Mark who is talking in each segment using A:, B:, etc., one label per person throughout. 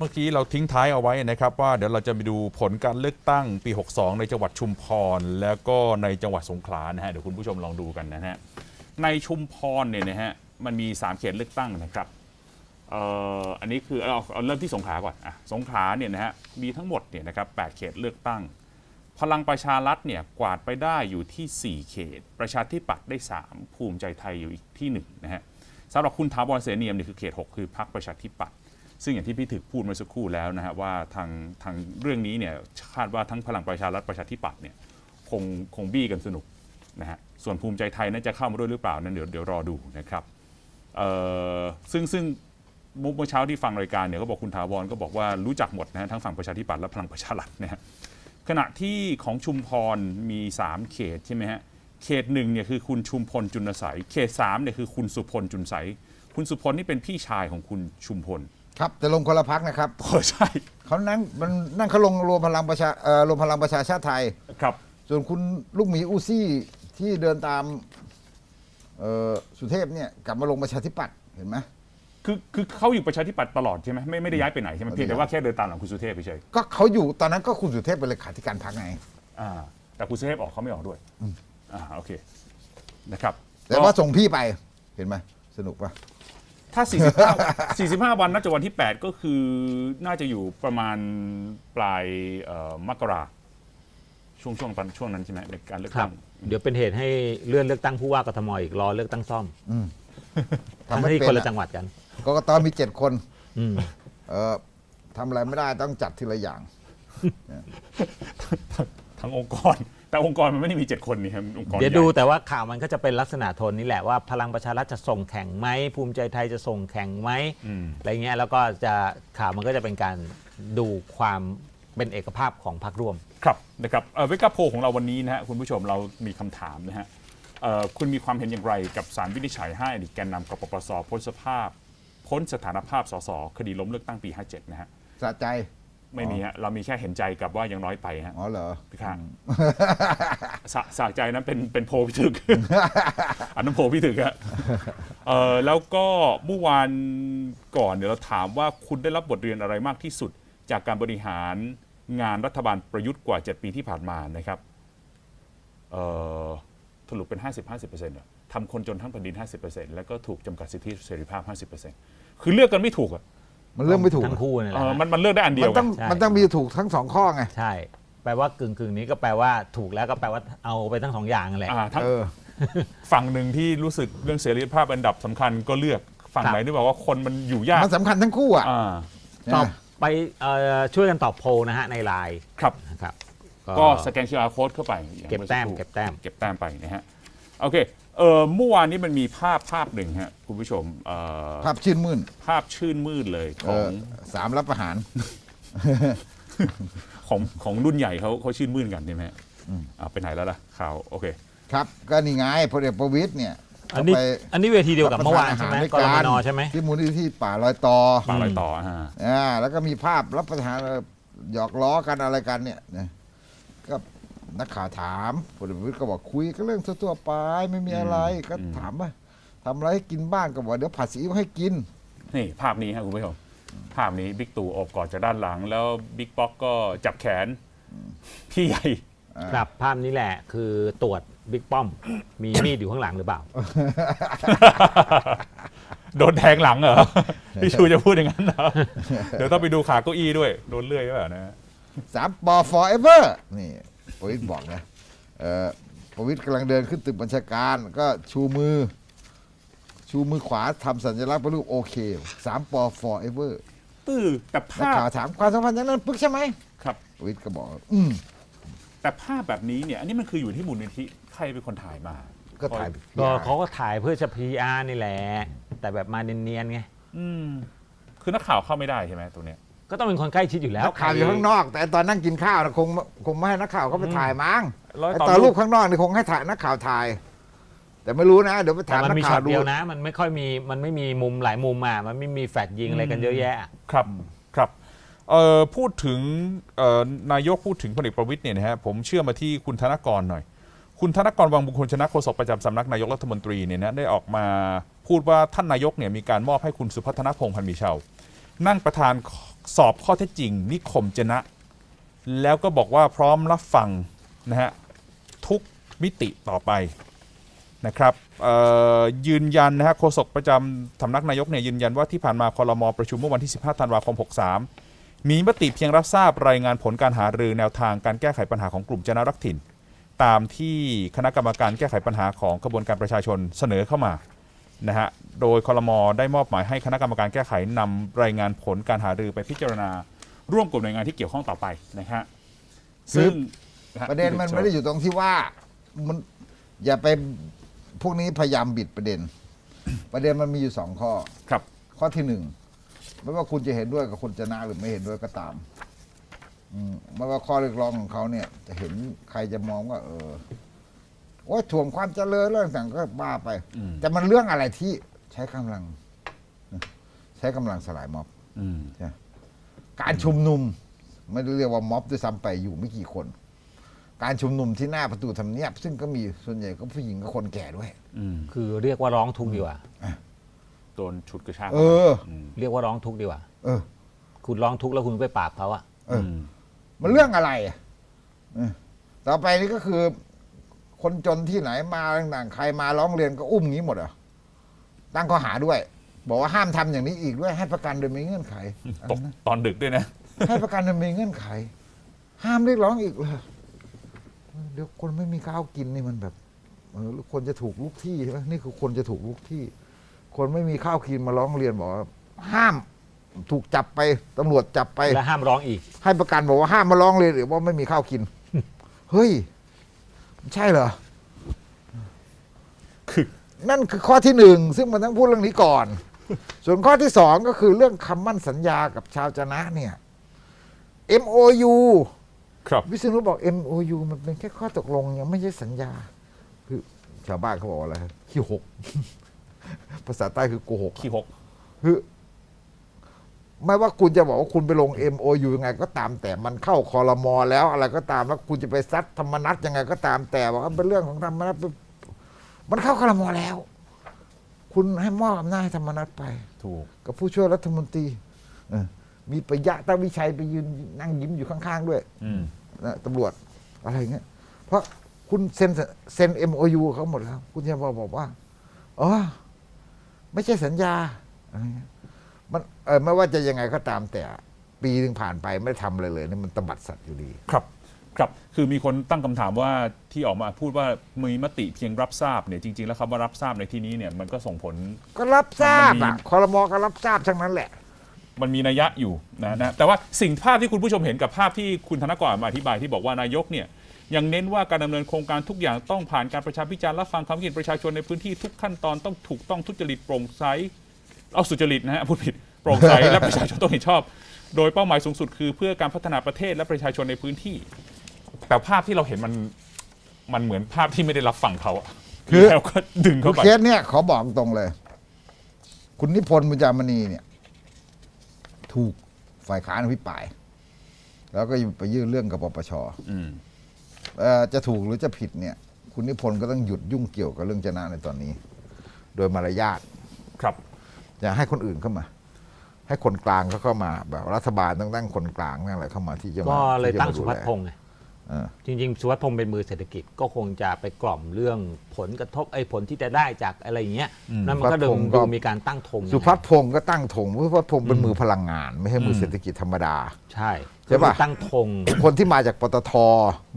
A: เมื่อกี้เราทิ้งท้ายเอาไว้นะครับว่าเดี๋ยวเราจะไปดูผลการเลือกตั้งปี 62 ในจังหวัดชุมพร แล้วก็ในจังหวัดสงขลานะฮะเดี๋ยวคุณผู้ชมลองดูกันนะฮะในชุมพรเนี่ยนะฮะมันมี 3 เขตเลือกตั้งนะครับเอ่ออันนี้คือเอาเอาเริ่มที่สงขลาก่อนอะสงขลาเนี่ยนะฮะมีทั้งหมดเนี่ยนะครับ8เขตเลือกตั้ง พลังประชารัฐเนี่ยกวาดไปได้อยู่ที่ 4 เขต ประชาธิปัตย์ได้ 3 ภูมิใจไทยอยู่อีกที่1นะฮะสำหรับคุณถาวรเสนียมเนี่ยคือเขต 6 คือพรรคประชาธิปัตย์ ซึ่งอย่างที่พี่ถึกพูดเมื่อสักครู่แล้วนะฮะว่าทางทางเรื่องนี้เนี่ยคาดว่าทั้งพลังประชารัฐประชาธิปัตย์เนี่ยคงคงบี้กันสนุกนะฮะส่วนภูมิใจไทยนั้นจะเข้ามาด้วยหรือเปล่านั้นเดี๋ยวเดี๋ยวรอดูนะครับเอ่อซึ่งซึ่งเมื่อเช้าที่ฟังรายการเนี่ยก็บอกคุณถาวรก็บอกว่ารู้จักหมดนะฮะทั้งฝั่งประชาธิปัตย์และพลังประชารัฐนะฮะขณะที่ของชุมพรมี 3 เขตใช่ไหมฮะเขตหนึ่งเนี่ยคือคุณชุมพลจุลใสยเขต3เนี่ยคือคุณสุพลจุลใสยคุณสุพลนี่เป็นพี่ชายของคุณชุมพล
B: ครับแต่ลงคนละพักนะครับ
A: โอ้ใช่
B: เขานั่งมันนั่งเขาลงรวมพลังประชาเอ่อรวมพลังประชาชาติไทย
A: ครับ
B: ส่วนคุณลูกหมีอูซี่ที่เดินตามเอ่อสุเทพเนี่ยกลับมาลงประชาธิปัตย์เห็นไหม
A: คือคือเขาอยู่ประชาธิปัตย์ตลอดใช่ไหมไม่ไม่ได้ย้ายไปไหนใช่ไหม
B: ไม่ได้
A: เพียงแต่ว่าแค่เดินตามหลังคุณสุเทพเฉย
B: ก็เขาอยู่ตอนนั้นก็คุณสุเทพเป็นเลขาธิการพรรคไง
A: ๆอ่าแต่คุณสุเทพออกเขาไม่ออกด้วยอ่าโอเคนะครับ
B: แต่ว่าส่งพี่ไปเห็นไหมสนุกปะ
A: ถ้า 45 45 วันนับจากวันที่ 8 ก็คือน่าจะอยู่ประมาณปลายเอ่อมกราช่วงช่วงตอนช่วงนั้นใช่ไหมในการเลือก
C: ครั
A: ตั้
C: บ
A: ง
C: เดี๋ยวเป็นเหตุให้เลื่อนเลือกตั้งผู้ว่ากทมอีกรอเลือกตั้งซ่อม
B: ทำ
C: ทั้ง
B: ไม่
C: ที่
B: เป็
C: คน
B: น
C: ละ
B: อะ
C: จังหวัดกัน
B: กกตมีเจ็ดคน
C: อืม
B: เอ่อทำอะไรไม่ได้ต้องจัดทีละอย่าง
A: ทั้งองค์กร แต่องค์กรมันไม่ได้มี 7 คนนี่ครับองค์กร
C: เดี๋ยว
A: ใหญ่
C: ดูแต่ว่าข่าวมันก็จะเป็นลักษณะโทนนี้แหละว่าพลังประชารัฐจะส่งแข่งไหมภูมิใจไทยจะส่งแข่งไหม
A: อืม
C: อะไรเงี้ยแล้วก็จะข่าวมันก็จะเป็นการดูความเป็นเอกภาพของพรรคร่วม
A: ครับนะครับเวกาโพของเราวันนี้นะฮะคุณผู้ชมเรามีคำถามนะฮะเอ่อคุณมีความเห็นอย่างไรกับสารวินิจฉัยให้อดีตแกนนำกปปสพ้นสภาพ พ้นสถานภาพสสคดีล้มเลือกตั้งปี 57 นะฮะ
B: สะใจ
A: ไม่มีฮะเรามีแค่เห็นใจกับว่ายังน้อยไปฮะ
B: อ๋อเหรอ
A: พี่ข้างสะสะใจนั้นเป็นเป็นโพลพิถึก อันนั้นโพลพิถึกฮะเออแล้วก็เมื่อวานก่อนเดี๋ยวเราถามว่าคุณได้รับบทเรียนอะไรมากที่สุด จากการบริหารงานรัฐบาลประยุทธ์กว่า 7 ปีที่ผ่านมานะครับเอ่อสรุปเป็น 50 50%เหรอทำคนจนทั้งแผ่นดิน 50%แล้วก็ถูกจำกัดสิทธิเสรีภาพ 50%คือเลือกกันไม่ถูกอะ
B: มันเรื่องไม่ถูก
C: ทั้งคู่นั่นแห
A: เอ
C: ละ
A: อมันมันเลือกได้อันเดี
B: มั
A: ย
B: น
A: วกั
B: ต้อนง
C: ใช่
B: มันต้องมีถูกทั้งสองข้อไง
C: ใช่ แปลว่ากึ่งกึ่งๆนี้ก็แปลว่าถูกแล้วก็แปลว่าเอาไปทั้งสองอย่างนั่นแหละ
A: อ่าทั้ง
B: เออ
A: ฝั่งหนึ่งที่รู้สึกเรื่องเสรีภาพอันดับสำคัญก็เลือกฝั่ง
C: ครับ
A: ไหนที่บอกว่าคนมันอยู่ยาก
B: มันสำคัญทั้งคู่อะ
A: อ่า
C: ตอบ
B: นะ
C: ไปเอ่อช่วยกันตอบโพลนะฮะในไลน์
A: ครับ
C: นะครับ
A: ก็สแกน QR code เข้าไปอย่าง
C: เก็บ
A: มื่อ
C: แต้
A: สั
C: ม
A: ครู่
C: เก็บแต้ม
A: เก็บแต้มไปนะฮะ โอเค เออเมื่อวานนี้มันมีภาพภาพหนึ่งฮะคุณผู้ชมเอ่อ
B: ภาพชื่นมื่น
A: ภาพชื่นมืดเลยข
B: เอ
A: อง
B: อสามรับประหาร
A: ของของรุ่นใหญ่เขาเขาชื่นมืดกันใช่ไหมฮะอ่าไปไหนแล้วล่ะข่าวโอเค
B: ครับ ก็นี่ไงพลเอกประวิตยเนี่ย
C: อันนี้
B: เขาไป
C: อันนี้เวทีเดียวกับเมื่อวาน
B: รับ
C: ใช่
B: ประ
C: ไหม
B: ท
C: กรมนใช่ไหม
B: ที่มูลนิธิป่าลอยต่อ
A: ป่าลอยต่อฮะ
B: อ่าแล้วก็มีภาพรับประทานเอ่อหยอกล้อกันอะไรกันเนี่ยนะก็ นักข่าวถามพลเอกประวิตยก็บอกคุยก็เรื่องทั่วๆไปไม่มีอะไรก็ถามว่าทำอะไรให้กินบ้างก็บอกเดี๋ยวผัดซีอิ๊วให้กิน
A: นี่ภาพนี้ฮะคุณผู้ชมภาพนี้บิ๊กตู่โอบกอดจากด้านหลัง แล้วบิ๊กป๊อกก็จับแขนพี่ใหญ่
C: ครับภาพนี้แหละคือตรวจบิ๊กป้อม มีมีดอยู่ข้างหลังหรือเปล่า
A: โดนแทงหลังเหรอ พี่ชูจะพูดอย่างนั้นเหรอ เดี๋ยวต้องไปดูขาเก้าอี้ด้วย โดนเลื่อยหรือเปล่านะ
B: สามปอ forever นี่ ประวิตยบอกนะเออประวิตยกำลังเดินขึ้นตึกบัญชาการก็ชูมือ ชูมือขวาทำสัญลักษณ์เป็นรูปโอเคสามปอ forever
A: ตื้อแต่
B: นัก
A: ภาพ
B: ข่าวถามความสัมพันธ์อย่างนั้นปึ๊กใช่ไหม
A: ครับ
B: ประวิตยก็บอก อืม
A: แต่ภาพแบบนี้เนี่ย อันนี้มันคืออยู่ที่มูลนิธิใครเป็นคนถ่ายมา
B: ก็ถ่าย
C: ก็เขาก็ถ่ายเพื่อจะ PR นี่แหละ แต่แบบมาเนียนๆไง
A: อืม คือนักข่าวเข้าไม่ได้ใช่ไหมตรงเนี้ย
C: ก็ต้องเป็นคนใกล้ชิดอยู่แล้ว
B: นักข่าวอยู่ข้างนอก แต่ตอนนั่งกินข้าวนะคงคงไม่ให้นักข่าวเขาไปถ่ายมั้ง
A: แล้ว
B: ไอ้
A: ตอน
B: ตอน
A: รู
B: รู
A: ป
B: ปข้างนอกนี่คงให้ถ่ายนักข่าวถ่าย แต่ไม่รู้นะ เดี๋ยวไป
C: แต่
B: ถาม
C: มัน
B: นัก
C: มี
B: ข่า
C: ช็อ
B: ว
C: ต
B: ดู
C: เดียวนะ มันไม่ค่อยมีมันไม่มีมุมหลายมุมอะมันไม่มีแฟลชยิงอะไรกันเยอะแยะ
A: ครับครับเอ่อพูดถึงเอ่อนายกพูดถึงพลเอกประวิตยเนี่ยนะฮะผมเชื่อมาที่คุณธนกรหน่อย คุณธนกรวังบุคคลชนะโฆษกประจำสำนักนายกรัฐมนตรีเนี่ยนะได้ออกมาพูดว่าท่านนายกเนี่ยมีการมอบให้คุณสุพัฒนพงษ์พันธ์มีเชาวนั่งประธาน สอบข้อเท็จจริง นิคมจนะ แล้วก็บอกว่าพร้อมรับฟังนะฮะทุกมิติต่อไปนะครับยืนยันนะฮะโฆษกประจำสำนักนายกเนี่ยยืนยันว่าที่ผ่านมาคอรมอประชุมเมื่อวันที่ 15 ธันวาคม 63 มีมติเพียงรับทราบรายงานผลการหารือแนวทางการแก้ไขปัญหาของกลุ่มจนารักถิ่น ตามที่คณะกรรมการแก้ไขปัญหาของกระบวนการประชาชนเสนอเข้ามา นะฮะ โดยคอรมอได้มอบหมายให้คณะกรรมการแก้ไขนำรายงานผลการหารือไปพิจารณา ร่วมกับหน่วยงานที่เกี่ยวข้องต่อไปนะฮะซึ่งฮ
B: ประเด็นมันไม่ได้อยู่ตรงที่ว่ามันอย่าไปพวกนี้พยายามบิดประเด็น ประเด็นมันมีอยู่สองข้อ
A: ครับ
B: ข้อที่หนึ่งไม่ว่าคุณจะเห็นด้วยกับคุณจะนะหรือไม่เห็นด้วยก็ตามอืมไม่ว่าข้อเรียกร้องของเขาเนี่ย จะเห็นใครจะมองว่า เออ โอ้ยถ่วงความเจริญเรื่องต่างก็บ้าไป
A: อืม
B: แต่มันเรื่องอะไรที่ใช้กำลัง ใช้กำลังสลายม็อบ
A: อืม
B: การชุมนุม ไม่ได้เรียกว่าม็อบด้วยซ้ำไปอยู่ไม่กี่คน การชุมนุมที่หน้าประตูทำเนียบ ซึ่งก็มีส่วนใหญ่ก็ผู้หญิงกับคนแก่ด้วย
A: อืม
C: คือเรียกว่าร้องทุกข์ดีกว่า
A: โดนฉุดกระชาก
B: เออ
A: ม
C: เรียกว่าร้องทุกข์ดีกว่า
B: เออ
C: คุณร้องทุกข์แล้วคุณไปปราบเขาอะ
B: เออ
A: ม
B: มันเรื่องอะไรอะเออต่อไปนี่ก็คือ คนจนที่ไหนมาต่างๆใครมาร้องเรียนก็อุ้มงี้หมดเหรอตั้งข้อหาด้วย บอกว่าห้ามทำอย่างนี้อีกด้วยให้ประกันโดยมีเงื่อนไขอะไร
A: ตก
B: นะ
A: ตอนดึกด้วยนะ
B: ให้ประกันโดยมีเงื่อนไข ห้ามเรียกร้องอีกเลยเดี๋ยวคนไม่มีข้าวกินนี่มันแบบเออคนจะถูกลุกที่ใช่ไหมนี่คือคนจะถูกลุกที่ คนไม่มีข้าวกินมาร้องเรียนบอกว่าห้ามถูกจับไปตำรวจจับไป
C: และห้ามร้องอีก
B: ให้ประกันบอกว่าห้ามมาร้องเรียนหรือว่าไม่มีข้าวกิน เฮ้ย ใช่เหรอ
A: คือ
B: นั่นคือข้อที่หนึ่งซึ่งมันต้องพูดเรื่องนี้ก่อน ส่วนข้อที่สองก็คือเรื่องคำมั่นสัญญากับชาวจะนะเนี่ย MOU
A: ครับ
B: วิษณุบอก MOU มันเป็นแค่ข้อตกลงยังไม่ใช่สัญญา คือชาวบ้านเขาบอกว่าอะไรขี้หก ภาษาใต้คือโกหก
A: ขี้หก
B: คือ ไม่ว่าคุณจะบอกว่าคุณไปลง MOU ยังไงก็ตามแต่มันเข้าคอรมอแล้ว อะไรก็ตามแล้วคุณจะไปซัดธรรมนัตยังไงก็ตามแต่ว่าเป็นเรื่องของธรรมนัตมันเข้าคอรมอแล้ว คุณให้มอบอำนาจให้ธรรมนัตไป
A: ถูก
B: กับผู้ช่วยรัฐมนตรีเออมีประยะตาวิชัยไปยืนนั่งยิ้มอยู่ข้างๆด้วย
A: อืม
B: นะตำรวจอะไรเงี้ย เพราะคุณเซ็นเซ็น MOU เขาหมดแล้ว คุณจะบอกบอกว่าอ๋อไม่ใช่สัญญาอะไรเงี้ย มันเออไม่ว่าจะยังไงก็ตามแต่ปีหนึ่งผ่านไปไม่ทำอะไรเลยนี่มันตบัดสัตว์อยู่ดี
A: ครับ ครับ คือมีคนตั้งคำถามว่าที่ออกมาพูดว่ามีมติเพียงรับทราบเนี่ยจริง ๆ แล้วคำว่ารับทราบในที่นี้เนี่ยมันก็ส่งผล
B: ก็รับทราบ
A: มันมี
B: อะคอรมอก็รับทราบทั้งนั้นแหละ
A: มันมีนัยยะอยู่นะนะแต่ว่าสิ่งภาพที่คุณผู้ชมเห็นกับภาพที่คุณธนกรมาอธิบายที่บอกว่านายกเนี่ยยังเน้นว่าการดำเนินโครงการทุกอย่างต้องผ่านการประชาพิจารณ์รับฟังความคิดเห็นประชาชนในพื้นที่ทุกขั้นตอนต้องถูกต้องทุจริตโปร่งใส เอาสุจริตนะฮะพูดผิดโปร่งใสและประชาชนต้องเห็นชอบ โดยเป้าหมายสูงสุดคือ เพื่อการพัฒนาประเทศและประชาชนในพื้นที่ แต่ภาพที่เราเห็นมันมันเหมือนภาพที่ไม่ได้รับฟังเขาอะ
B: คือ
A: แล้วก็ดึงเข้าไป
B: เคสเนี่ยขอบอกตรงเลย คุณนิพนธ์บุญจามณีเนี่ย ถูกฝ่ายค้านอภิปราย แล้วก็ไปยื่นเรื่องกับปปช
A: อืม
B: เอ่อจะถูกหรือจะผิดเนี่ย คุณนิพนธ์ก็ต้องหยุดยุ่งเกี่ยวกับเรื่องจนะในตอนนี้ โดยมารยาท
A: ครับ
B: อย่าให้คนอื่นเข้ามา ให้คนกลางเขาเข้ามา แบบรัฐบาลต้องตั้งคนกลางนั่นอะไรเข้ามาที่จะมา
C: ก็เลย
B: ที่จะ
C: ตั้ง
B: มา
C: สุ
B: ดู
C: พั
B: แล
C: ฒพงศ์ไง
B: เออ
C: จริง ๆ สุวัสดิ์พงศ์เป็นมือเศรษฐกิจก็คงจะไปกล่อมเรื่องผลกระทบไอ้ผลที่จะได้จากอะไรอย่างเงี้ย
A: อืม
C: นั่นมันก็เดิ
B: สุ
C: ม
B: พัฒน์พงศ์ก็
C: ดูมีการตั้งธง
B: สุพัฒน์พงศ์ก็ตั้งธงสุพัฒน์พงศ์เป็นมือพลังงาน ไม่ใช่มือเศรษฐกิจธรรมดา
C: ใช่
B: ใช่ปะ
C: คือตั้งธง
B: คนที่มาจากปตท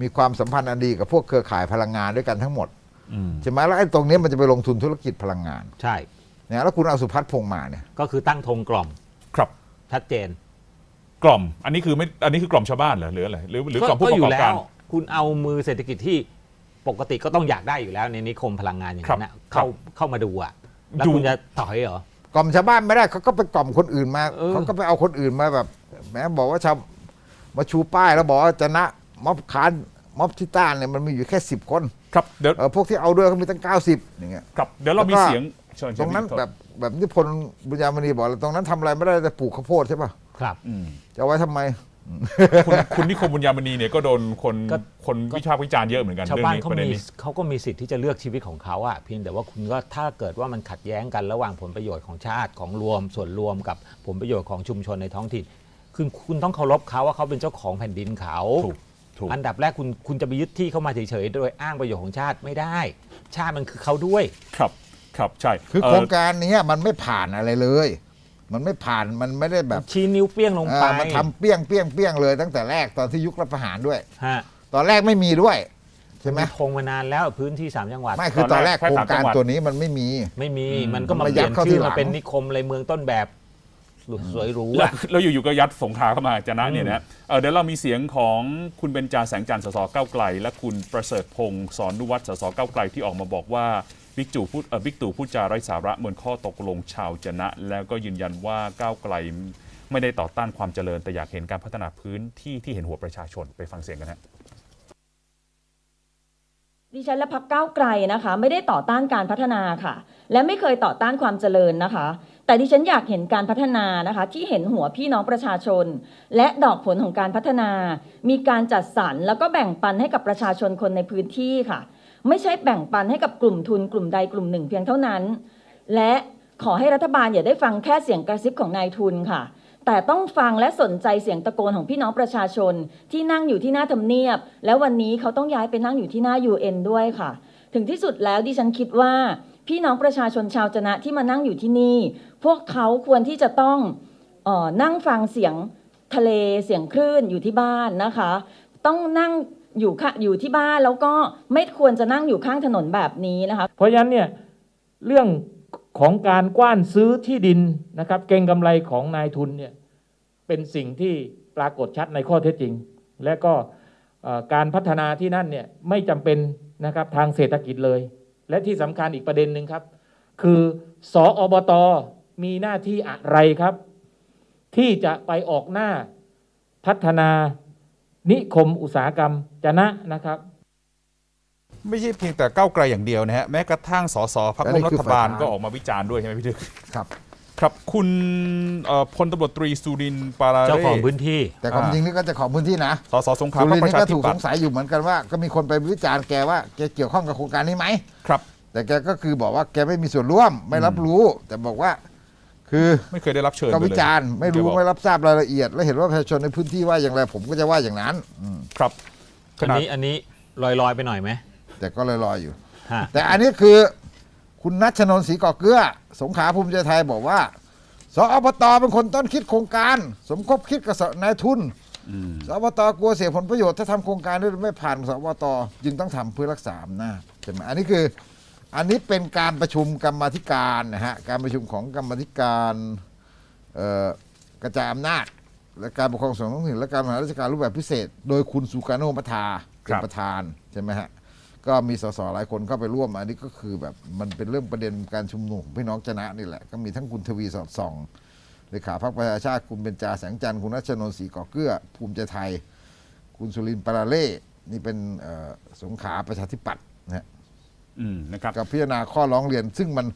B: มีความสัมพันธ์อันดีกับพวกเครือข่ายพลังงานด้วยกันทั้งหมด
A: อืม
B: ใช่ไหมแล้วไอ้ตรงเนี้ยมันจะไปลงทุนธุรกิจพลังงาน
C: ใช่
B: เนี่ยแล้วคุณเอาสุพัฒน์พงษ์มาเนี่ย
C: ก็คือตั้งธงกล่อม
A: ครับ
C: ชัดเจน
A: กล่อม อันนี้คือไม่อันนี้คือกล่อมชาวบ้านเหรอหรืออะไรหรือหรือกล่อมผู้ประกอบ
C: แล้
A: การ
C: วคุณเอามือเศรษฐกิจที่ปกติก็ต้องอยากได้อยู่แล้วในนิคมพลังงานอย่างนั้นนะครับเข้าเข้ามาดูอะแล้ว
A: ดู
C: คุณจะถอยเหรอ
B: กล่อมชาวบ้านไม่ได้เขาก็ไปกล่อมคนอื่นมา
C: เออ
B: เขาก็ไปเอาคนอื่นมาแบบแหมบอกว่าชาวมาชูป้ายแล้วบอกว่าจะนะม็อบคานม็อบที่ต้านเนี่ยมันมีอยู่แค่สิบคน
A: ครับเดี๋ยว
B: เออพวกที่เอาด้วยเขามีตั้งเก้าสิบอย่างเงี้ย
A: ครับเดี๋ยวเรามี
B: แล้วก็
A: เสียง เชิญ
B: ตรงนั้น
A: เชิญ
B: แบบแบบที่พลบุญญามณีบอกเลยตรงนั้นทำอะไรไม่ได้แต่ปลูกข้าวโพดใช่ป่ะ
C: ครับ
A: อืม
B: จะเอาไว้ทำไม
A: คุณคุณนิคมบุญญามณีเนี่ยก็โดนคน
C: ก็
A: คนวิพากษ์วิจารณ์เยอะเหมือนกัน
C: ชาว
A: เรื่อง
C: บ้าน
A: นี้
C: เขา
A: ประเด็น
C: มี
A: นี้
C: เขาก็มีสิทธิ์ที่จะเลือกชีวิตของเขาอะเพียงแต่ว่าคุณก็ถ้าเกิดว่ามันขัดแย้งกันระหว่างผลประโยชน์ของชาติของรวม ส่วนรวมกับผลประโยชน์ของชุมชนในท้องถิ่นคือคุณต้องเคารพเขาว่าเขาเป็นเจ้าของแผ่นดินเขา
A: ถูกถูก
C: อันดับแรกคุณคุณจะไปยึดที่เข้ามาเฉยๆ โดยอ้างประโยชน์ของชาติไม่ได้ ชาติมันคือเขาด้วย
A: ครับ ครับใช่
B: คือ
A: เโค
B: รงการเนี้ยมันไม่ผ่านอะไรเลย มันไม่ผ่านมันไม่ได้แบบ
C: ชี้นิ้วเปี้ยงลง
B: เอ
C: ไป
B: อมันทำเปี้ยงเปี้ยงเปี้ยงเลยตั้งแต่แรกตอนที่ยุครัฐประหารด้วย
C: ฮะ
B: ตอนแรกไม่มีด้วยใช่ไหม
C: นคงมานานแล้วพื้นที่สามจังหวัด
B: ไม่คือตอนแรก
A: ตอนแรก
B: โครงการ
A: แค่สามจังหวัด
B: ตัวนี้มันไม่มี
C: ไม่มี
A: อืม
C: มันก็มา
B: มัน
C: เปลี่ยน
B: ยัดเข้า
C: ชื่อ
B: ทีหลั
C: มางเป็นนิคมอะไรเมืองต้นแบบสวยหรู
A: แล้ว
C: อะ
A: แล้วอยู่ๆก็ยัดสงขลาเข้ามาจะนะ
C: อืม
A: เนี่ยนะเอ่อเดี๋ยวเรามีเสียงของคุณเบญจาแสงจันทร์สสก้าวไกล และคุณประเสริฐพงศ์สอนนุวัฒน์สสก้าวไกลที่ออกมาบอกว่า บิ๊กจู่พูดบิ๊กตู่พูดจาไร้สาระเหมือนข้อตกลงชาวจนะ แล้วก็ยืนยันว่าก้าวไกลไม่ได้ต่อต้านความเจริญ แต่อยากเห็นการพัฒนาพื้นที่ที่เห็นหัวประชาชนไปฟังเสียงกันฮะ
D: ดิฉันและพักก้าวไกลนะคะ ไม่ได้ต่อต้านการพัฒนาค่ะ และไม่เคยต่อต้านความเจริญนะคะ แต่ดิฉันอยากเห็นการพัฒนานะคะ ที่เห็นหัวพี่น้องประชาชน และดอกผลของการพัฒนา มีการจัดสรรแล้วก็แบ่งปันให้กับประชาชนคนในพื้นที่ค่ะ ไม่ใช่แบ่งปันให้กับกลุ่มทุนกลุ่มใดกลุ่มหนึ่งเพียงเท่านั้น และขอให้รัฐบาลอย่าได้ฟังแค่เสียงกระซิบของนายทุนค่ะ แต่ต้องฟังและสนใจเสียงตะโกนของพี่น้องประชาชน ที่นั่งอยู่ที่หน้าทำเนียบ แล้ววันนี้เขาต้องย้ายไปนั่งอยู่ที่หน้า UN ด้วยค่ะ ถึงที่สุดแล้วดิฉันคิดว่า พี่น้องประชาชนชาวจนะที่มานั่งอยู่ที่นี่ พวกเขาควรที่จะต้องออนั่งฟังเสียงทะเลเสียงคลื่นอยู่ที่บ้านนะคะ ต้องนั่ง อยู่ค่ะอยู่ที่บ้านแล้วก็ไม่ควรจะนั่งอยู่ข้างถนนแบบนี้นะคะ
E: เพราะฉะนั้นเนี่ยเรื่องของการกว้านซื้อที่ดินนะครับ เก็งกำไรของนายทุนเนี่ยเป็นสิ่งที่ปรากฏชัดในข้อเท็จจริง และก็การพัฒนาที่นั่นเนี่ยไม่จำเป็นนะครับทางเศรษฐกิจเลย และที่สำคัญอีกประเด็นหนึ่งครับ คือสออบตมีหน้าที่อะไรครับ ที่จะไปออกหน้าพัฒนา นิคมอุตสาหกรรมจะนะนะครับ
A: ไม่ใช่เพียงแต่ก้าวไกลอย่างเดียวนะฮะแม้กระทั่งสสพัก
B: และ
A: ร่ว
B: นี่
A: มรั
B: คือ
A: ฐบาล
B: ฝ่ายค้าน
A: ก็ออกมาวิจารณ์ด้วยใช่ไหมพี่ดึก
B: ครับ
A: ครับคุณเอ่อพลตำรวจตรีสุรินทร์ปารา
C: เจ้า
A: เร่
C: ของพื้นที่
B: แต่ความ
A: อ่า
B: จริงนี่ก็จะของพื้นที่นะ
A: สสสงขลา
B: สุ
A: พร
B: ริ
A: ร
B: น
A: ค
B: ท
A: ประ
B: ร์นี่
A: ชา
B: ก็
A: ธิ
B: ถูก
A: ปั
B: ส
A: ต
B: ง
A: ย์
B: สัยอยู่เหมือนกันว่า ก็มีคนไปวิจารณ์แกว่าแกเกี่ยวข้องกับโครงการนี้ไหม
A: ครับ
B: แต่แกก็คือบอกว่าแกไม่มีส่วนร่วมไม่รับรู้ แต่บอกว่า คือ
A: ไม่เคยได้รับเชิญ
B: ก็
A: เลย
B: วิจารณ์ไม่รู้
A: แกบอก
B: ไม่รับทราบรายละเอียด และเห็นว่าประชาชนในพื้นที่ว่าอย่างไรผมก็จะว่าอย่างนั้นอืม
A: ครับข
C: อัน
A: นาด
C: นี้อันนี้ลอยๆไปหน่อยไหม
B: แต่ก็ลอยๆอยู่
C: ฮะ
B: แต่อันนี้คือคุณนัชนนท์ศรีก่อเกลือ สงขลาภูมิใจไทยบอกว่าสอบตเป็นคนต้นคิดโครงการ สมคบคิดกับสนายทุน
A: อืม
B: สอบตกลัวเสียผลประโยชน์ถ้าทำโครงการด้วยไม่ผ่านสอบตจึงต้องทำเพื่อรักษาอำนาจใช่ไหมอันนี้คือ อันนี้เป็นการประชุมกรรมาธิการนะฮะการประชุมของกรรมาธิการเอ่อกระจายอำนาจ และการปกครองส่วนท้องถิ่นและการบริหารราชการรูปแบบพิเศษ โดยคุณสุการโนมัทาเป็นประธานใช่ไหมฮะก็มีสสหลายคนเข้าไปร่วมอันนี้ก็คือแบบมันเป็นเรื่องประเด็นการชุมนุมของพี่น้องจนะนี่แหละ ก็มีทั้งคุณทวีสอดส่องเลขาพรรคประชาชาติคุณเบญจาแสงจันทร์คุณรัชนนท์ศรีก่อเกลือภูมิใจไทย คุณสุรินทร์ปาราเล่นี่เป็นเอ่อสงขลาประชาธิปัตย์นะฮะ
A: อืมนะครับ
B: กับพิจารณาข้อร้องเรียน ซึ่งมัน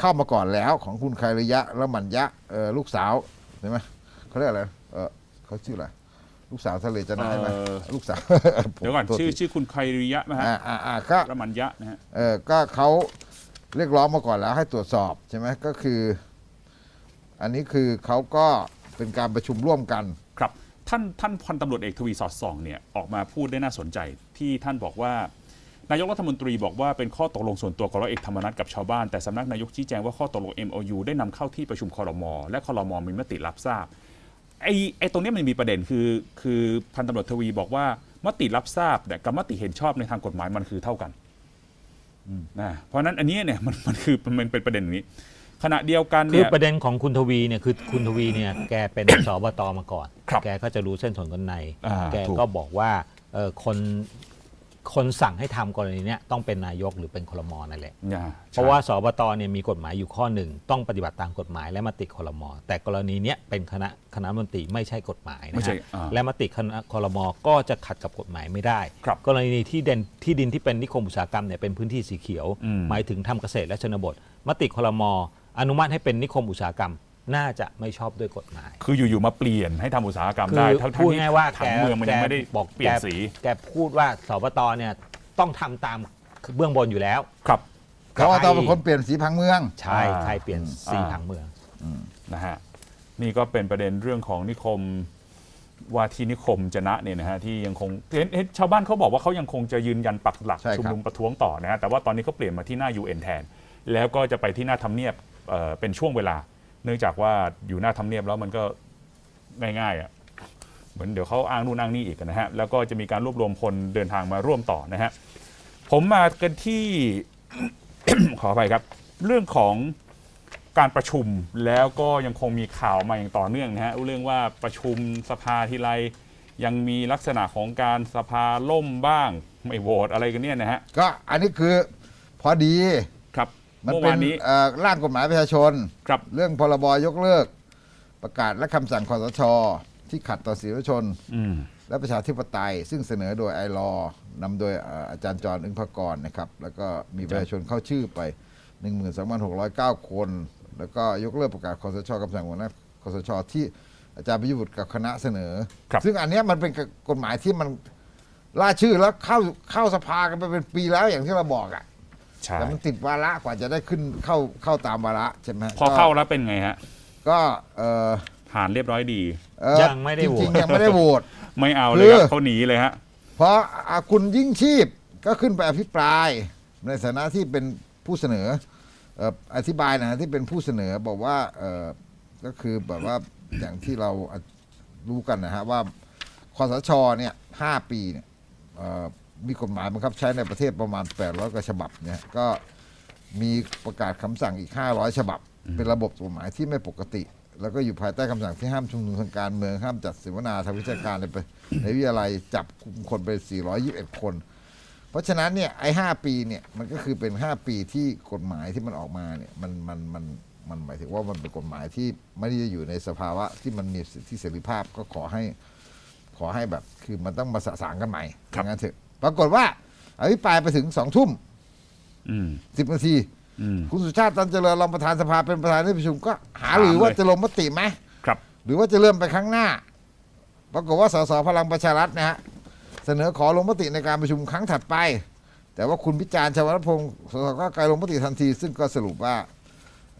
B: เข้ามาก่อนแล้วของคุณคายระยะและหมันยะเอ่อลูกสาวใช่ไหมเขาเรียกอะไรเออเขาชื่ออะไรลูกสาวทะเลจะนายไหม
A: เอ่อ
B: ลูกสาว
A: เดี๋ยวก่อน
B: โทษ
A: ชื่อ
B: ที
A: ชื่อคุณไคริยะนะฮะ
B: อ่าอ่าอ่าก็
A: ระมันยะนะฮะ
B: เออก็เขาเรียกร้องมาก่อนแล้วให้ตรวจสอบใช่ไหมก็คือ อันนี้คือเขาก็เป็นการประชุมร่วมกัน
A: ครับท่านท่านพันตำรวจเอกทวีสอดส่องเนี่ยออกมาพูดได้น่าสนใจที่ท่านบอกว่า นายกรัฐมนตรีบอกว่าเป็นข้อตกลงส่วนตัวของร้อยเอกธรรมนัฐกับชาวบ้านแต่สำนักนายกชี้แจงว่าข้อตกลง MOU ได้นำเข้าที่ประชุมคอรมอและคอรมอมีมติรับทราบไอ้ไอ้ตรงเนี้ยมันมีประเด็นคือ คือพันตำรวจทวีบอกว่ามติรับทราบแต่กับมติเห็นชอบในทางกฎหมายมันคือเท่ากันนะเพราะฉะนั้นอันเนี้ยเนี่ยมันมันคือมันเป็นประเด็นอย่างนี้ ขณะเดียวกัน
C: คือ
A: เนี่ย
C: ประเด็นของคุณทวีเนี่ยคือคุณทวีเนี่ยแกเป็นสอบตมาก่อน
A: ครับ
C: แกก็จะรู้เส้นสนกันใน
A: อ่า
C: แก
A: ถูก
C: ก็บอกว่าเอ่อคน คนสั่งให้ทำกรณีเนี้ยต้องเป็นนายกหรือเป็นคลมนั่นแหละ
A: อย่า
C: เพราะว่าสอบตเนี่ยมีกฎหมายอยู่ข้อหนึ่งต้องปฏิบัติตามกฎหมายและมติคลมแต่กรณีเนี้ยเป็นคณะคณะมนตรีไม่ใช่กฎหมาย
A: ไม่
C: นะ
A: ใช่
C: ฮะ
A: อ่า
C: และมติคณะคลมก็จะขัดกับกฎหมายไม่ได้
A: ครับ
C: กรณีที่เด่นที่ดินที่เป็นนิคมอุตสาหกรรมเนี่ยเป็นพื้นที่สีเขียว
A: อืม
C: หมายถึงทำเกษตรและชนบท มติคลมอนุมัติให้เป็นนิคมอุตสาหกรรม น่าจะไม่ชอบด้วยกฎหมาย
A: คืออยู่ๆมาเปลี่ยนให้ทำอุตสาหกรรม
C: คื
A: ได้
C: อ
A: ทั้งๆ
C: พูด
A: ที่
C: ง่ายๆว่า
A: ผั
C: แก
A: งเมืองมันยังไม่ได้
C: แกบอก
A: เปลี่ยน
C: แก
A: สี
C: แกพูดว่าสบตเนี่ยต้องทำตามเบื้องบนอยู่แล้ว
A: ครับ
B: เขาว่าต้องเป็นคนเปลี่ยนสีพังเมือง
C: ใช่
A: อ่า
C: ใครเปลี่ยนสี
A: อ่า
C: ผังเมือง
A: นะฮะนี่ก็เป็นประเด็นเรื่องของนิคมว่าที่นิคมจะนะเนี่ยนะฮะที่ยังคงเห็นเห็นชาวบ้านเขาบอกว่าเขายังคงจะยืนยันปักหลัก
B: ใช่ครับ
A: ชุมนุมประท้วงต่อนะฮะแต่ว่าตอนนี้เขาเปลี่ยนมาที่หน้า UN แทน แล้วก็จะไปที่หน้าทำเนียบเอ่อเป็นช่วงเวลา เนื่องจากว่าอยู่หน้าทำเนียบแล้วมันก็ง่ายๆอะเหมือนเดี๋ยวเขาอ้างนู่นอ้างนี่อีกนะฮะแล้วก็จะมีการรวบรวมพลเดินทางมาร่วมต่อนะฮะผมมากันที่ ขออภัยครับ เรื่องของการประชุมแล้วก็ยังคงมีข่าวมาอย่างต่อเนื่องนะฮะเรื่องว่าประชุมสภาทีไรยังมีลักษณะของการสภาล่มบ้าง ไม่โหวตอะไรกันเนี่ยนะฮะ
B: ก็อันนี้คือพอดี มัน
A: เมื่อ
B: เป็
A: วานนนี้
B: เอ่อร่างกฎหมายประชาชน
A: ครับ
B: เรื่องพรบยกเลิก ประกาศและคำสั่งคอสช ที่ขัดต่อสิทธิชน
A: อืม
B: และประชาธิปไตย ซึ่งเสนอโดยไอรอนำโดยเอ่ออาจารย์จอห์นอึ้งพกรนะครับ แล้วก็มีประชาชนเข้าชื่อไป 12,609 คน แล้วก็ยกเลิกประกาศคอสชคำสั่งหัวหน้าคอสช ที่อาจารย์ประยุทธ์กับคณะเสนอ
A: ครับ
B: ซึ่งอันเนี้ยมันเป็นกฎหมายที่มันล่าชื่อแล้วเข้าเข้าสภากันไปเป็นปีแล้วอย่างที่เราบอกอะ
A: ใช่
B: แต่มันติดวาระกว่าจะได้ขึ้นเข้าเข้าตามวาระใช่ไหม
A: พอเข้าแล้วเป็นไงฮะ
B: ก็เออ
A: ผ่านเรียบร้อยดี
B: เอ่อ
C: ยังไม่ได้โหวต
B: จริงๆยังไม่ได้โหวต
A: ไม่เอาเลยครั
B: คื
A: บ
B: อ
A: เขาหนีเลยฮะ
B: เพราะอะคุณยิ่งชีพก็ขึ้นไปอภิปรายในฐานะที่เป็นผู้เสนอเอ่ออธิบายนะที่เป็นผู้เสนอบอกว่าเออก็คือแบบว่าอย่างที่เรารู้กันนะฮะว่าคอสชเนี่ยห้าปีเนี่ยเอ่อ มีกฎหมายบังคับใช้ในประเทศประมาณ 800กว่าฉบับเนี่ยก็มีประกาศคำสั่งอีก 500 ฉบับ เป็นระบบกฎหมายที่ไม่ปกติ แล้วก็อยู่ภายใต้คำสั่งที่ห้ามชุมนุมทางการเมืองห้ามจัดเสวนาทางวิชาการในประในวิทยาลัยจับกลุ่มคนไป 421 คน เพราะฉะนั้นเนี่ยไอ้ห้าปีเนี่ยมันก็คือเป็น 5 ปีที่กฎหมายที่มันออกมาเนี่ยมันมันมันมันหมายถึงว่ามันเป็นกฎหมายที่ไม่ได้อยู่ในสภาวะที่มันมีสิทธิเสรีภาพก็ขอให้ขอให้แบบคือมันต้องมาสะสางกันใหม่
A: ครับ
B: อย่างนั้นเถอะ ปรากฏว่าอภิปรายไปถึงสองทุ่ม
A: อืม
B: สิบนาที
A: อืม
B: คุณสุชาติตันเจริญรองประธานสภาเป็นประธานที่ประชุมก็หาหรือว่า
A: ถามเลย
B: จะลงมติไหม
A: ครับ
B: หรือว่าจะเริ่มไปข้างหน้า ปรากฏว่าสสพลังประชารัฐนะฮะเสนอขอลงมติในการประชุมครั้งถัดไป แต่ว่าคุณพิจารณ์ชวรพงศ์สสก็ไกลลงมติทันที ซึ่งก็สรุปว่า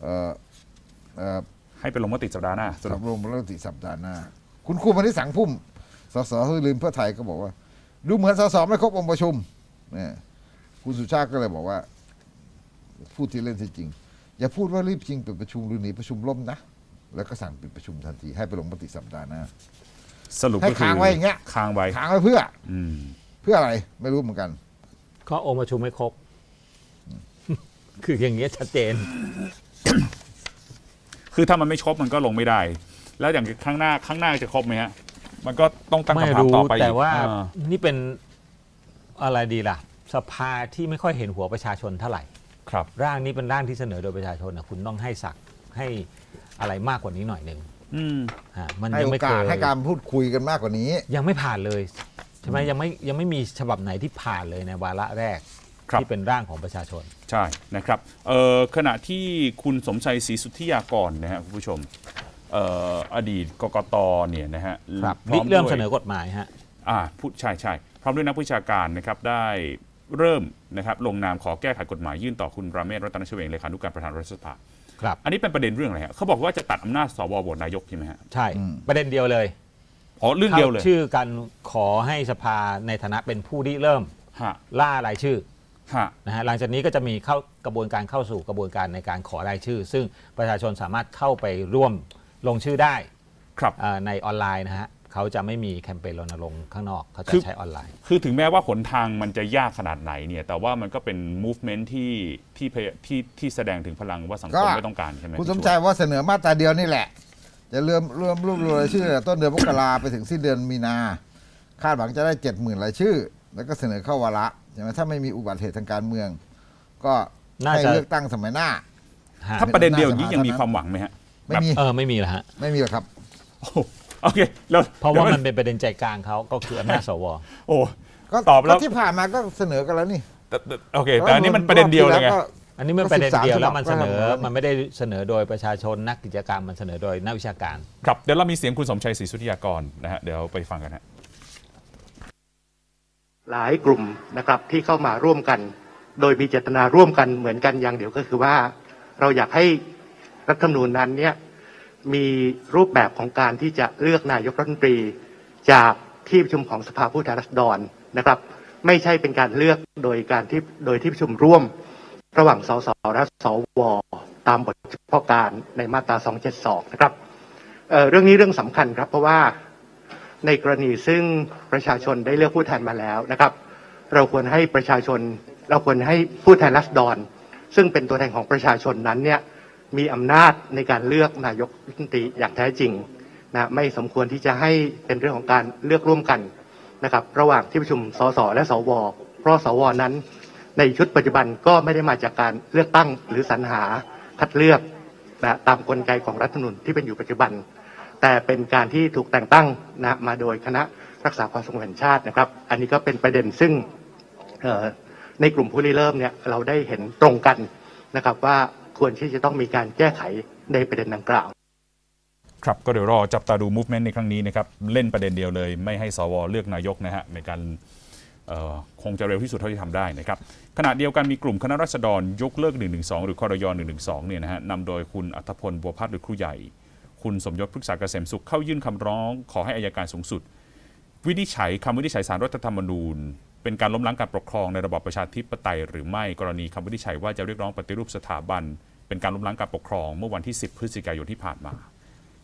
B: เอ่อเอ่อ
A: ให้ไปลงมติสัปดาห์หน้าสรุป
B: สำรวมมติสัปดาห์หน้า คุณครูมาที่สังพุ่มสสฮือลืมเพื่อไทยก็บอกว่า ดูเหมือนสสไม่ครบองค์ประชุมเนี่ยคุณสุชาติก็เลยบอกว่า พูดที่เล่นที่จริง อย่าพูดว่ารีบจริงปิดประชุมหรือหนีประชุมล่มนะ แล้วก็สั่งปิดประชุมทันทีให้ไปลงมติสัปดาห์หน้า
A: สรุป
B: ให้
A: ก็คือ
B: ค้างไว้อย่างเงี้ย
A: ค้างไว้
B: ค้างไว้เพื่อ
A: อืม
B: เพื่ออะไรไม่รู้เหมือนกัน
C: ก็องค์ประชุมไม่ครบ คืออย่างเงี้ยชัดเจน
A: คือถ้ามันไม่ครบมันก็ลงไม่ได้ แล้วอย่างข้างหน้าข้างหน้าจะครบไหมฮะ มันก็ต้องตั้ง
C: ไม่
A: คำถาม
C: รู้
A: ต่อไปอีก
C: แต่ว่า
A: อ่
C: นี่เป็นอะไรดีล่ะ สภาที่ไม่ค่อยเห็นหัวประชาชนเท่าไหร่
A: ครับ
C: ร่างนี้เป็นร่างที่เสนอโดยประชาชนนะคุณต้องให้สักให้อะไรมากกว่านี้หน่อยหนึ่ง
A: อืม
C: ฮะมัน
B: ให้
C: ยัง
B: โอ
C: ไม่เค
B: กาส
C: ย
B: ให้การพูดคุยกันมากกว่านี้
C: ยังไม่ผ่านเลยใช่ไหมยังไม่ยังไม่มีฉบับไหนที่ผ่านเลยในวาระแรก
A: ครับ
C: ที่เป็นร่างของประชาชน
A: ใช่นะครับเอ่อขณะที่คุณสมชัยศรีสุทธิยากรนะฮะคุณผู้ชม เอ่ออดีตกกตเนี่ยนะฮะ
C: ครับ
A: พร้
C: นี่
A: อม
C: เริ่ม
A: ด้วย
C: เสนอกฎหมายฮะ
A: อ่าพูดใช่ใช่พร้อมด้วยนักวิชาการนะครับได้เริ่มนะครับลงนามขอแก้ไขกฎหมายยื่นต่อคุณราเมศรัตนชเวงเลขานุการประธานรัฐสภา
C: ครับ
A: อันนี้เป็นประเด็นเรื่องอะไรฮะเขาบอกว่าจะตัดอำนาจสวโหวตนายกใช่ไหมฮะ
C: ใช่
B: อืม
C: ประเด็นเดียวเลย
A: อ๋อเรื่องเดียวเลย
C: ข้าชื่อกันขอให้สภาในฐานะเป็นผู้ที่เริ่ม
A: ฮะ
C: ล่ารายชื่อ
A: ฮะ
C: นะฮะ หลังจากนี้ก็จะมีเข้ากระบวนการเข้าสู่กระบวนการในการขอรายชื่อ ซึ่งประชาชนสามารถเข้าไปร่วม ลงชื่อได้
A: ครับ
C: อ่าในออนไลน์นะฮะเขาจะไม่มีแคมเปญรณรงค์ข้างนอกเขาจะ
A: คือ
C: ใช้ออนไลน์
A: คือถึงแม้ว่าหนทางมันจะยากขนาดไหนเนี่ยแต่ว่ามันก็เป็น movement ที่ที่พยที่ที่แสดงถึงพลังว่าสังคม
B: ก็
A: ไม่ต้องการใช่ไหม
B: คุณสม
A: พี่
B: ชาย
A: ชวน
B: ว่าเสนอมาตราเดียวนี่แหละ จะเริ่มเริ่มรวบรวมรายชื่อต้นเดือนมกราไปถึงสิ้นเดือนมีนา คาดหวังจะได้เจ็ดหมื่นรายชื่อ แล้วก็เสนอเข้าวาระใช่ไหมถ้าไม่มีอุบัติเหตุทางการเมือง ก็
C: น่า
B: ให้
C: จะ
B: เลือกตั้งสมัยหน้า
C: ฮะ
A: ถ้าประเด็นเดียวอย่างนี้
B: น่าจะ
A: ยังมี
B: เท่านั้น
A: ความหวังไหมฮะ
B: ไม่มี
C: เออไม่มีแล้วฮะ
B: ไม่มีหรอกครับ
A: โอ้โหโอเคแล้ว
C: เพราะว่า
A: ดี๋ย
C: มันเป็นประเด็นใจกลางเขาก็คืออำนาจสว
A: โอ้
B: ก็
A: ตอบแล้ว
B: ก็ที่ผ่านมาก็เสนอกันแล้วนี่
A: แต่แต่โอเค แต่อันนี้มันประเด็นเดียวเลยไง
B: รอบที่แก็
C: อันนี้มันประเด็นเดียว
B: ก็13
C: แล้วมันเสนอ
B: ฉบับ
C: มันไม่ได้เสนอโดยประชาชนนักกิจกรรมมันเสนอโดยนักวิชาการ
A: ครับ เดี๋ยวเรามีเสียงคุณสมชัยศรีสุทธิยากรนะฮะ เดี๋ยวไปฟังกันฮะ
F: หลายกลุ่มนะครับที่เข้ามาร่วมกัน โดยมีเจตนาร่วมกันเหมือนกันอย่างเดียวก็คือว่า เราอยากให้ รัฐธรรมนูญนั้นเนี่ยมีรูปแบบของการที่จะเลือกนายกรัฐมนตรี จากที่ประชุมของสภาผู้แทนราษฎรนะครับ ไม่ใช่เป็นการเลือกโดยการที่โดยที่ประชุมร่วม ระหว่างสสและสวตามบทเฉพาะการในมาตรา 272 นะครับเเรื่องนี้เรื่องสำคัญครับเพราะว่าในกรณีซึ่งประชาชนได้เลือกผู้แทนมาแล้วนะครับ เราควรให้ประชาชนเราควรให้ผู้แทนราษฎร ซึ่งเป็นตัวแทนของประชาชนนั้นเนี่ย มีอำนาจในการเลือกนายกรัฐมนตรีอย่างแท้จริงนะไม่สมควรที่จะให้เป็นเรื่องของการเลือกร่วมกันนะครับ ระหว่างที่ประชุมสสและสวเพราะสวนั้น ในชุดปัจจุบันก็ไม่ได้มาจากการเลือกตั้งหรือสรรหาคัดเลือกนะตามกลไกของรัฐธรรมนูญที่เป็นอยู่ปัจจุบัน แต่เป็นการที่ถูกแต่งตั้งนะมาโดยคณะรักษาความสงบแห่งชาตินะครับ อันนี้ก็เป็นประเด็นซึ่งในกลุ่มผู้ริเริ่มเนี่ยเราได้เห็นตรงกันนะครับว่า ควรที่จะต้องมีการแก้ไขในประเด็นดังกล่าว
A: ครับก็เดี๋ยวรอจับตาดู movement ในครั้งนี้นะครับ เล่นประเด็นเดียวเลย ไม่ให้สวเลือกนายกนะฮะในการคงจะเร็วที่สุดเท่าที่ทำได้นะครับขณะเดียวกันมีกลุ่มคณะรัษฎรยกเลิก 112 หรือคอรย112 เนี่ยนะฮะนำโดยคุณอัธพลบัวพัฒน์หรือครูใหญ่ คุณสมยศพฤกษาเกษมสุขเข้ายื่นคำร้อง ขอให้อายการสูงสุด วินิจฉัยคำวินิจฉัยสารรัฐธรรมนูญ เป็นการล้มล้างการปกครองในระบอบประชาธิปไตยหรือไม่กรณีคำวินิจฉัยว่าจะเรียกร้องปฏิรูปสถาบัน เป็นการล้มล้างการปกครองเมื่อวันที่ 10 พฤศจิกายนที่ผ่านมา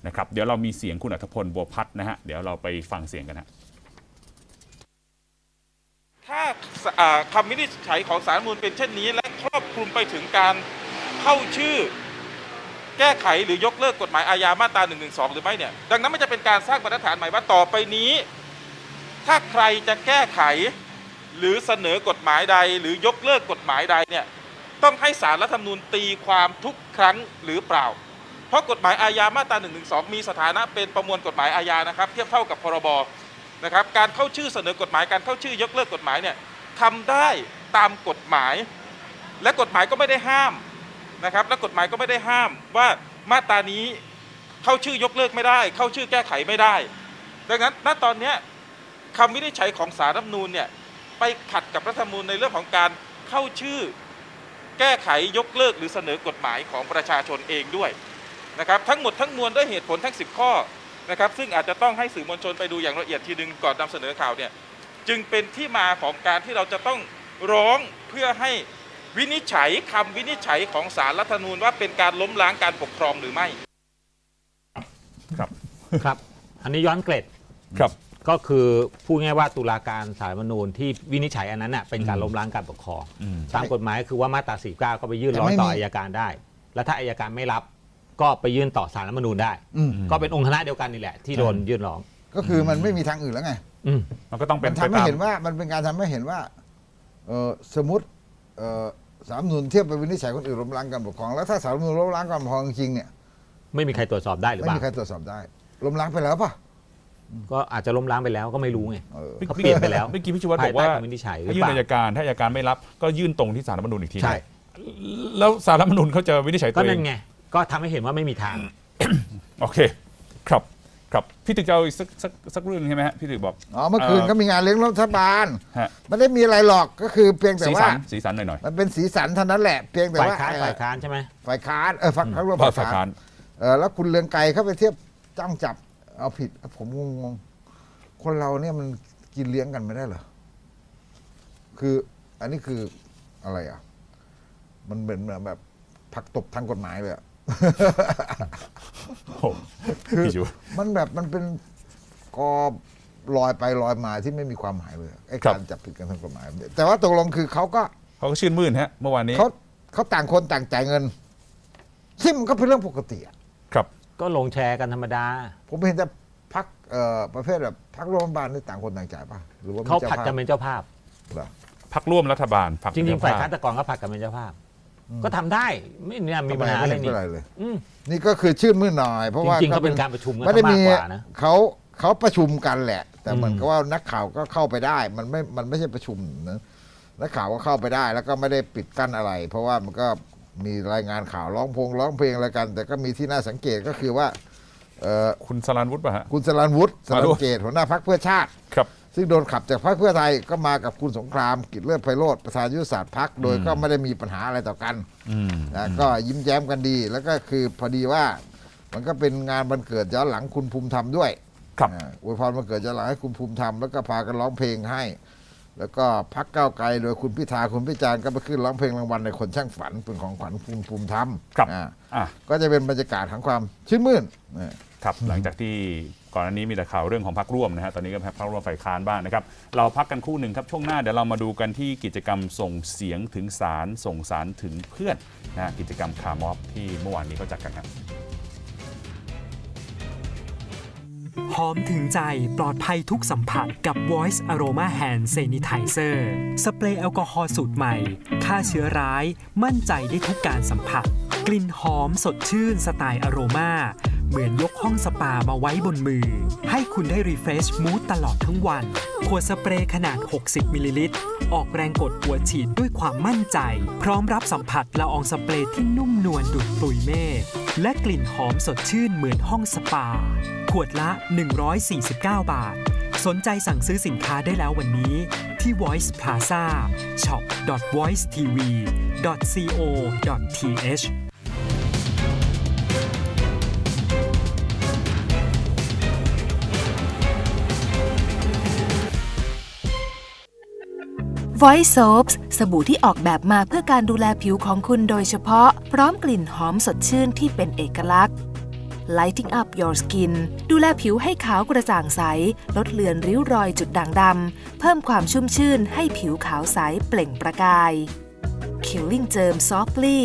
A: นะครับเดี๋ยวเรามีเสียงคุณอัธพลบัวพัฒนะฮะเดี๋ยวเราไปฟังเสียงกันฮะ
G: ถ้าอ่าคำวินิจฉัยของสารมูลเป็นเช่นนี้ และครอบคลุมไปถึงการเข้าชื่อ แก้ไขหรือยกเลิกกฎหมายอาญามาตรา1นึหรือไม่เนี่ยดังนั้นมันจะเป็นการสร้างบรรทัดฐานใหม่ว่าต่อไปนี้ ถ้าใครจะแก้ไขหรือเสนอกฎหมายใด หรือยกเลิกกฎหมายใดเนี่ย ต้องให้สารรัฐธรรมนูญตีความทุกครั้งหรือเปล่า เพราะกฎหมายอาญามาตรา1นึมีสถานะเป็นประมวลกฎหมายอาญานะครับ เทียบเท่ากับพรบนะครับการเข้าชื่อเสนอกฎหมายการเข้าชื่อยกเลิกกฎหมายเนี่ยทำได้ตามกฎหมาย และกฎหมายก็ไม่ได้ห้ามนะครับและกฎหมายก็ไม่ได้ห้ามว่ามาตรานี้เข้าชื่อยกเลิกไม่ได้ เข้าชื่อแก้ไขไม่ได้ ดังนั้นณตอนนี้คำวินิจฉัยของสารรัฐธรรมนูญเนี่ยไปขัดกับรัฐธรรมนูญในเรื่องของการเข้าชื่อ แก้ไขยกเลิกหรือเสนอกฎหมายของประชาชนเองด้วยนะครับทั้งหมดทั้งมวลด้วยเหตุผลทั้ง 10 ข้อนะครับซึ่งอาจจะต้องให้สื่อมวลชนไปดูอย่างละเอียดทีหนึ่งก่อนนำเสนอข่าวเนี่ยจึงเป็นที่มาของการที่เราจะต้องร้องเพื่อให้วินิจฉัยคำวินิจฉัยของสารรัฐธรรมนูญว่าเป็นการล้มล้างการปกครองหรือไม่
A: ครับ
C: ครับ อันนี้ย้อนเกร็ด
A: ครับ
C: ก็คือพูดง่ายว่าตุลาการสารรัฐธรรมนูญที่วินิจฉัยอันนั้นน่ะเป็นการล้มล้างการปกครอง
A: อืม
C: ตามกฎหมายคือว่ามาตรา49 ก็ไปยื่นร้องต่อ
B: แต่ไม่มี
C: อายการได้ แล้วถ้าอายการไม่รับก็ไปยื่นต่อสารรัฐธรรมนูญได้
B: อืม
C: ก็เป็นองค์คณะเดียวกันนี่แหละ ที่โดนยื่นร้อง
B: ก็คือมันไม่มีทางอื่นแล้วไง
C: อืม
A: มันก็ต้องเป็
B: มันนทำให้
A: ไปตาม
B: เห็นว่ามันเป็นการทำให้เห็นว่าเออสมมติเออสามนุนเทียบไปวินิจฉัยคนอื่นล้มล้างการปกครอง แล้วถ้าสามนุนล้มล้างการปกครองจริงๆเนี่ย
C: ไม่มีใครตรวจสอบได้หรือ
B: ไม่
C: เปล่า
B: มีใครตรวจสอบได้ล้มล้างไปแล้วป่ะ
C: ก็อาจจะล้มล้างไปแล้วก็ไม่รู้ไง
B: เออ
C: เขาเปลี่ยนไปแล้ว
A: เมื่อกี้พี่ชิวัตร
C: ภา
A: บ
C: ย
A: อก
C: ใต้
A: ว่า
C: คำวินิจฉัยหรื
A: ให้
C: อ
A: ยื่
C: เป
A: น
C: ล่า
A: อัยการถ้าอัยการไม่รับก็ยื่นตรงที่สารรัฐธรรมนูญอีกที
C: ใช่
A: แล้วสารรัฐธรรมนูญเขาจะวินิจฉัย
C: ก็
A: ตัวเอ
C: นั่
A: ง
C: นไงก็ทำให้เห็นว่าไม่มีทาง
A: โอเค ครับครับพี่ตึกจะเอาอีกสักสักสักเรื่องใช่ไหมฮะพี่ตึกบอก
B: อ๋อเมื่อคืนก็มีงานเลี้ยงรัฐบาล
A: ฮะ
B: ไม่ได้มีอะไรหรอกก็คือเพียงแต่
A: สี
B: ว่า
A: สันสีสันหน่อย
B: มันเป็นสีสันเท่านั้นแหละเพียงแต่
C: ฝ่าย
B: ว่า
C: ค้าน
B: เอ่อ
C: ฝ่ายค้านใช่ไหม
B: ฝ่ายค้านเออฝ่ายค้านร่วม
A: ๆฝ่าย
B: ฝ่าย
A: ค้า
B: ค้านนเออแล้วคุณเลืองไกรเข้าไปเทียบจ้องจับ เอาผิด ผมงงๆคนเราเนี่ยมันกินเลี้ยงกันไม่ได้เหรอ คืออันนี้คืออะไรอะ มันเป็นเหมือนแบบผักตบทางกฎหมายเลยอะ
A: โอ้โหพี่ชิวัตร
B: มันแบบมันเป็นกอลอยไปลอยมาที่ไม่มีความหมายเลยไอ้
A: ครับ
B: การจับผิดกันทางกฎหมาย แต่ว่าตกลงคือเขาก็
A: เขาก็ชื่นมื่นฮะ เมื่อวานนี้
B: เขาเขาต่างคนต่างจ่ายเงินซึ่งมันก็เป็นเรื่องปกติอะ
A: ครับ
C: ก็ลงแชร์กันธรรมดา
B: ผมเห็นแต่พักเอ่อประเภทแบบพักรัฐบาลนี่ต่างคนต่างจ่ายป่ะหรือว่ามี
C: เขา
B: จ้
C: ผัด
B: ภพ
C: กันเป็นเจ้าภาพ
B: เหรอ
A: พักร่วมรัฐบาลพัก
C: จริงๆฝ่ายค้าน
A: เจ้ภพ
C: แต่ก่อนก็ผัดกันเป็นเจ้าภาพ ก็ทำได้ไม่เนี่ยมี
B: ทำ
C: ปัญ
B: ไม
C: หา
B: ไม่
C: อะไร
B: เห็น
C: นี่
B: เป็นไรเลย
C: อืม
B: นี่ก็คือชื่นมื่นหน่อย เพราะว่า
C: จริงๆก็เป็นการประชุมกัน
B: ไม่ได้
C: มาก
B: มี
C: กว่านะ
B: เขาเขาประชุมกันแหละ แต่เหมือน
C: อืม
B: กับว่านักข่าวก็เข้าไปได้ มันไม่มันไม่ใช่ประชุมนะนักข่าวก็เข้าไปได้ แล้วก็ไม่ได้ปิดกั้นอะไร เพราะว่ามันก็ มีรายงานข่าวร้องพงร้องเพลงอะไรกัน แต่ก็มีที่น่าสังเกตก็คือว่าเอ่อ
A: คุณสรันวุฒิป่ะฮะ
B: คุณสรันวุฒิส
A: มา
B: รั
A: ด้
B: น
A: วย
B: เกตหัวหน้าพักเพื่อชาติ
A: ครับ
B: ซึ่งโดนขับจากพรรคเพื่อไทยก็มากับคุณสงครามกิจเลิศไพโรธประธานยุทธศาสตร์พักโดยก็ไม่ได้มีปัญหาอะไรต่อกัน
A: อืม
B: นะก็ยิ้มแย้มกันดี แล้วก็คือพอดีว่า มันก็เป็นงานวันเกิดย้อนหลังคุณภูมิธรรมด้วย
A: ครับ
B: อ่าอวยพรวันเกิดจะหลังให้คุณภูมิธรรมแล้วก็พากันร้องเพลงให้ แล้วก็พักก้าวไกลโดยคุณพิธาคุณพิจารณ์ก็ไปขึ้นร้องเพลงรางวัลในคนช่างฝันเป็นของขวัญคุณภูมิธรรม
A: ครับ
B: อ่า
A: อะ
B: ก็จะเป็นบรรยากาศของความชื่นมื่นนะ
A: ครับหลังจากที่ก่อนอันนี้มีแต่ข่าวเรื่องของพรรคร่วมนะฮะตอนนี้ก็พรรคร่วมฝ่ายค้านบ้างนะครับ เราพักกันครู่หนึ่งครับช่วงหน้าเดี๋ยวเรามาดูกันที่กิจกรรมส่งเสียงถึงสารส่งสารถึงเพื่อนนะฮะกิจกรรมคาร์มอบที่เมื่อวานนี้เขาจัดกันครับ
H: หอมถึงใจปลอดภัยทุกสัมผัสกับ Voice Aroma Hand Sanitizer สเปรย์แอลกอฮอล์สูตรใหม่ ฆ่าเชื้อร้าย มั่นใจได้ทุกการสัมผัส กลิ่นหอมสดชื่นสไตล์อโรมาเหมือนยกห้องสปามาไว้บนมือ ให้คุณได้รีเฟรชมูดตลอดทั้งวัน ขวดสเปรย์ขนาด 60 มิลลิลิตร ออกแรงกดหัวฉีดด้วยความมั่นใจ พร้อมรับสัมผัสละอองสเปรย์ที่นุ่มนวลดุดปุยเมฆ และกลิ่นหอมสดชื่นเหมือนห้องสปา ขวดละ 149 บาท สนใจสั่งซื้อสินค้าได้แล้ววันนี้ ที่ Voice Plaza shop.voicetv.co.th
I: Soaps สบู่ที่ออกแบบมาเพื่อการดูแลผิวของคุณโดยเฉพาะ พร้อมกลิ่นหอมสดชื่นที่เป็นเอกลักษณ์ Lighting up your skin ดูแลผิวให้ขาวกระจ่างใส ลดเลือนริ้วรอยจุดด่างดำ เพิ่มความชุ่มชื่นให้ผิวขาวใสเปล่งประกาย Killing Germ Softly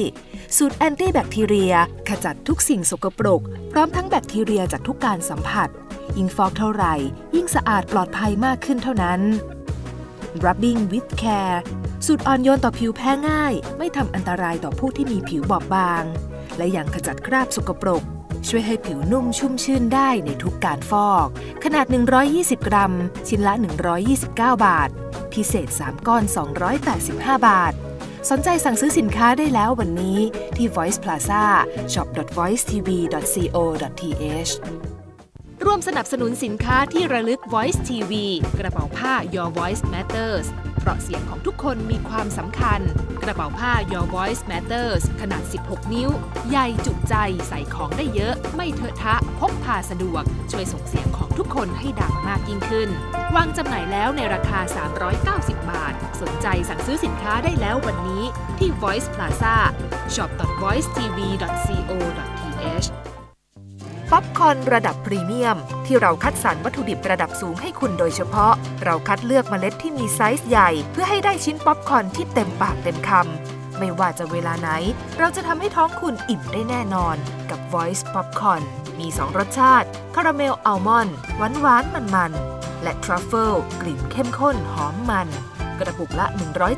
I: สูตรแอนตี้แบคทีเรีย ขจัดทุกสิ่งสกปรก พร้อมทั้งแบคทีเรียจากทุกการสัมผัส ยิ่งฟอกเท่าไหร่ ยิ่งสะอาดปลอดภัยมากขึ้นเท่านั้น Rubbing with Care สูตรอ่อนโยนต่อผิวแพ้ง่าย ไม่ทำอันตรายต่อผู้ที่มีผิวบอบบาง และยังขจัดคราบสกปรก ช่วยให้ผิวนุ่มชุ่มชื่นได้ในทุกการฟอก ขนาด 120 กรัม ชิ้นละ 129 บาท พิเศษ 3 ก้อน 285 บาท สนใจสั่งซื้อสินค้าได้แล้ววันนี้ที่ Voice Plaza shop.voicetv.co.th ร่วมสนับสนุนสินค้าที่ระลึก Voice TV กระเป๋าผ้า Your Voice Matters เพราะเสียงของทุกคนมีความสำคัญ กระเป๋าผ้า Your Voice Matters ขนาด 16 นิ้ว ใหญ่จุใจใส่ของได้เยอะ ไม่เถอะทะ พกพาสะดวก ช่วยส่งเสียงของทุกคนให้ดังมากยิ่งขึ้น วางจำหน่ายแล้วในราคา 390 บาท สนใจสั่งซื้อสินค้าได้แล้ววันนี้ที่ Voice Plaza shop.voicetv.co.th ป๊อปคอนระดับพรีเมียม ที่เราคัดสรรวัตถุดิบระดับสูงให้คุณโดยเฉพาะ เราคัดเลือกเมล็ดที่มีไซส์ใหญ่ เพื่อให้ได้ชิ้นป๊อปคอนที่เต็มปากเต็มคำไม่ว่าจะเวลาไหน เราจะทำให้ท้องคุณอิ่มได้แน่นอน กับ Voice Popcorn มี 2 รสชาติ คาราเมลอัลมอนด์หวานหวานมันมันและทรัฟเฟิลกลิ่นเข้มข้นหอมมัน กระปุกละ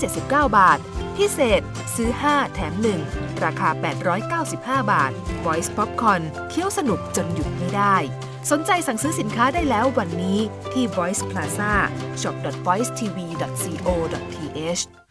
I: 179 บาท พิเศษซื้อ 5 แถม 1 ราคา 895 บาท Voice Popcorn เคี้ยวสนุกจนหยุดไม่ได้ สนใจสั่งซื้อสินค้าได้แล้ววันนี้ที่ Voice Plaza shop.voicetv.co.th